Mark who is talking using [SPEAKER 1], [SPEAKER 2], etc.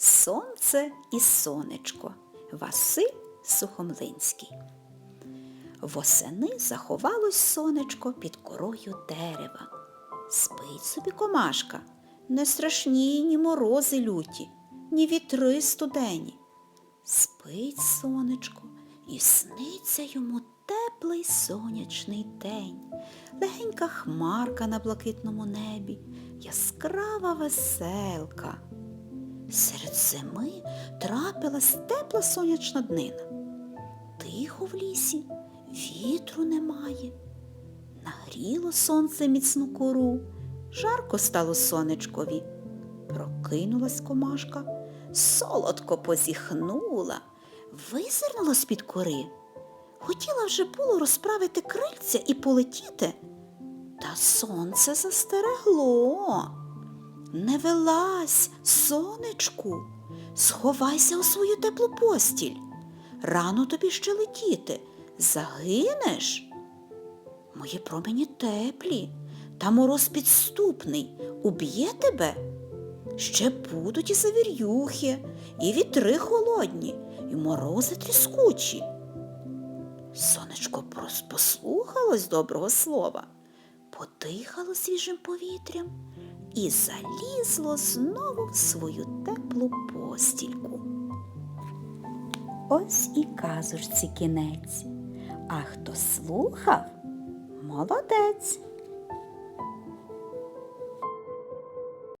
[SPEAKER 1] Сонце і сонечко. Василь Сухомлинський. Восени заховалось сонечко під корою дерева. Спить собі комашка, не страшні ні морози люті, ні вітри студені. Спить сонечко, і сниться йому теплий сонячний день, легенька хмарка на блакитному небі, яскрава веселка. Серед зими трапилась тепла сонячна днина. Тихо в лісі, вітру немає. Нагріло сонце міцну кору, жарко стало сонечкові. Прокинулась комашка, солодко позіхнула, визирнула з-під кори. Хотіла вже було розправити крильця і полетіти, та сонце застерегло. Не вилазь, сонечку, сховайся у свою теплу постіль. Рано тобі ще летіти, загинеш. Мої промені теплі, та мороз підступний, уб'є тебе. Ще будуть і завірюхи, і вітри холодні, і морози тріскучі. Сонечко послухалось доброго слова, подихало свіжим повітрям і залізло знову в свою теплу постільку. Ось і казочці кінець. А хто слухав, молодець.